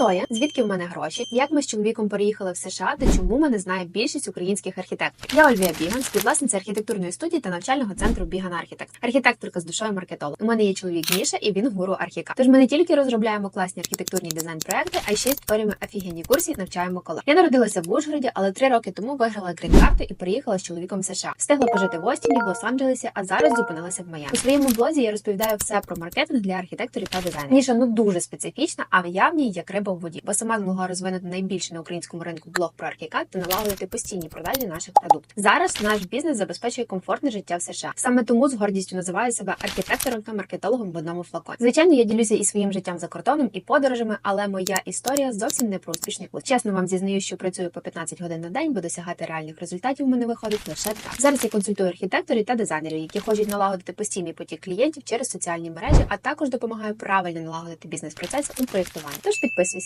Хто я? Звідки в мене гроші? Як ми з чоловіком переїхали в США та чому мене знає більшість українських архітекторів? Я Ольвія Біган, співвласниця архітектурної студії та навчального центру Біган Архітект. Архітекторка з душою маркетолог. У мене є чоловік Міша, і він гуру архіка. Тож ми не тільки розробляємо класні архітектурні дизайн-проекти, а й ще й створюємо офігенні курси, і навчаємо колег. Я народилася в Ужгороді, але три роки тому виграла грін-карту і переїхала з чоловіком в США. Встигла пожити в Остіні, в Лос-Анджелесі, а зараз зупинилася в Майамі. У своєму блозі я розповідаю все про маркетинг для архітекторів та дизайнерів. Ніша ну дуже специфічна, а в ній як риба в воді, бо сама змогла розвинути найбільший на українському ринку блог про архікад та налагодити постійні продажі наших продуктів. Зараз наш бізнес забезпечує комфортне життя в США. Саме тому з гордістю називаю себе архітектором та маркетологом в одному флаконі. Звичайно, я ділюся і своїм життям за кордоном, і подорожами, але моя історія зовсім не про успішний путь. Чесно вам зізнаю, що працюю по 15 годин на день, бо досягати реальних результатів мене виходить лише так. Зараз я консультую архітекторів та дизайнерів, які хочуть налагодити постійний потік клієнтів через соціальні мережі, а також допомагаю правильно налагодити бізнес-процес у проєктуванні. Тож підписуйся.